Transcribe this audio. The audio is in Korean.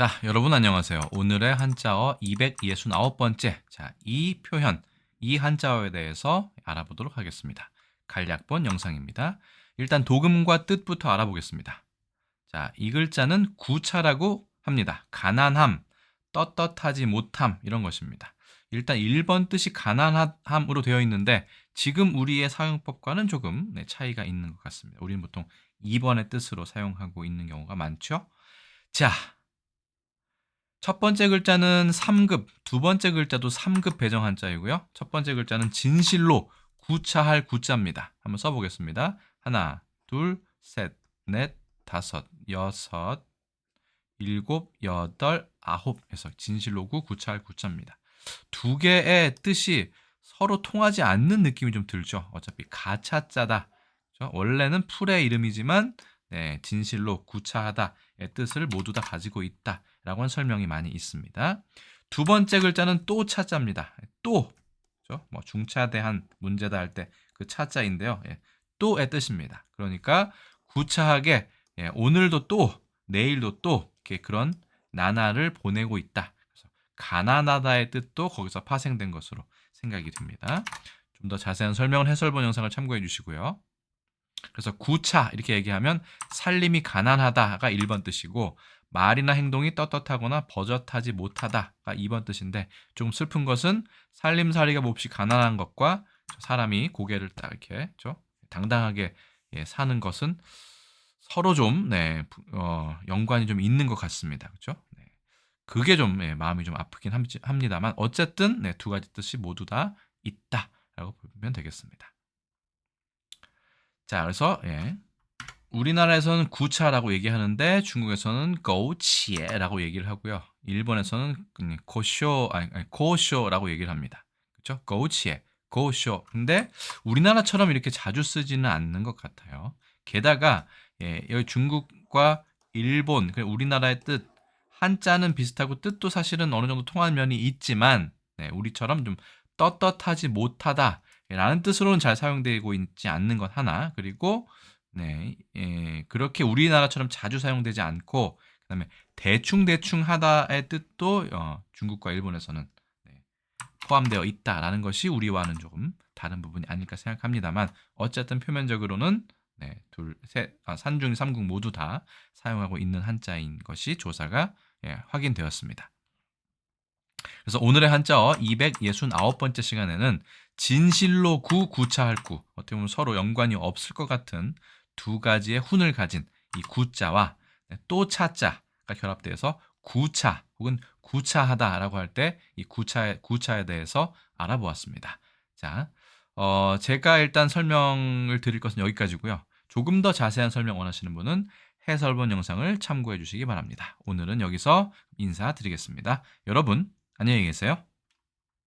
자, 여러분 안녕하세요. 오늘의 한자어 269번째. 자, 이 표현, 이 한자어에 대해서 알아보도록 하겠습니다. 간략본 영상입니다. 일단 도금과 뜻부터 알아보겠습니다. 자, 이 글자는 구차라고 합니다. 가난함, 떳떳하지 못함 이런 것입니다. 일단 1번 뜻이 가난함으로 되어 있는데 지금 우리의 사용법과는 조금 네, 차이가 있는 것 같습니다. 우리는 보통 2번의 뜻으로 사용하고 있는 경우가 많죠. 자, 첫 번째 글자는 3급, 두 번째 글자도 3급 배정 한자이고요. 첫 번째 글자는 진실로 구차할 구자입니다. 한번 써보겠습니다. 하나, 둘, 셋, 넷, 다섯, 여섯, 일곱, 여덟, 아홉 해서 진실로구 구차할 구자입니다. 두 개의 뜻이 서로 통하지 않는 느낌이 좀 들죠. 어차피 가차자다. 그렇죠? 원래는 풀의 이름이지만 네, 진실로 구차하다의 뜻을 모두 다 가지고 있다 라고 하는 설명이 많이 있습니다. 두 번째 글자는 또 차자입니다. 또, 그렇죠? 뭐 중차대한 문제다 할 때 그 차자인데요. 예, 또의 뜻입니다. 그러니까 구차하게 예, 오늘도 또, 내일도 또 이렇게 그런 나날을 보내고 있다. 그래서 가난하다의 뜻도 거기서 파생된 것으로 생각이 됩니다. 좀 더 자세한 설명은 해설본 영상을 참고해 주시고요. 그래서 구차 이렇게 얘기하면 살림이 가난하다가 1번 뜻이고 말이나 행동이 떳떳하거나 버젓하지 못하다가 2번 뜻인데 조금 슬픈 것은 살림살이가 몹시 가난한 것과 사람이 고개를 딱 이렇게 죠 당당하게 예, 사는 것은 서로 좀 네, 어, 연관이 좀 있는 것 같습니다. 그렇죠? 네. 그게 좀 예, 마음이 좀 아프긴 합니다만 어쨌든 네, 두 가지 뜻이 모두 다 있다라고 보면 되겠습니다. 자, 그래서 예. 우리나라에서는 구차라고 얘기하는데 중국에서는 고치에라고 얘기를 하고요. 일본에서는 고쇼 아니, 고쇼라고 얘기를 합니다. 그렇죠? 고치에, 고쇼. 근데 우리나라처럼 이렇게 자주 쓰지는 않는 것 같아요. 게다가 예, 여기 중국과 일본, 우리나라의 뜻 한자는 비슷하고 뜻도 사실은 어느 정도 통하는 면이 있지만 네, 우리처럼 좀 떳떳하지 못하다 라는 뜻으로는 잘 사용되고 있지 않는 것 하나 그리고 네, 예, 그렇게 우리나라처럼 자주 사용되지 않고 그다음에 대충 대충 하다의 뜻도 어, 중국과 일본에서는 네, 포함되어 있다라는 것이 우리와는 조금 다른 부분이 아닐까 생각합니다만 어쨌든 표면적으로는 네, 둘, 셋, 아, 산중, 삼국 모두 다 사용하고 있는 한자인 것이 조사가 예, 확인되었습니다. 그래서 오늘의 한자어 269번째 시간에는 진실로 구, 구차할 구. 어떻게 보면 서로 연관이 없을 것 같은 두 가지의 훈을 가진 이 구자와 네, 또 차자가 결합되어서 구차 혹은 구차하다라고 할 때 이 구차 구차에 대해서 알아보았습니다. 자, 어, 제가 일단 설명을 드릴 것은 여기까지고요. 조금 더 자세한 설명 원하시는 분은 해설본 영상을 참고해 주시기 바랍니다. 오늘은 여기서 인사드리겠습니다. 여러분 안녕히 계세요.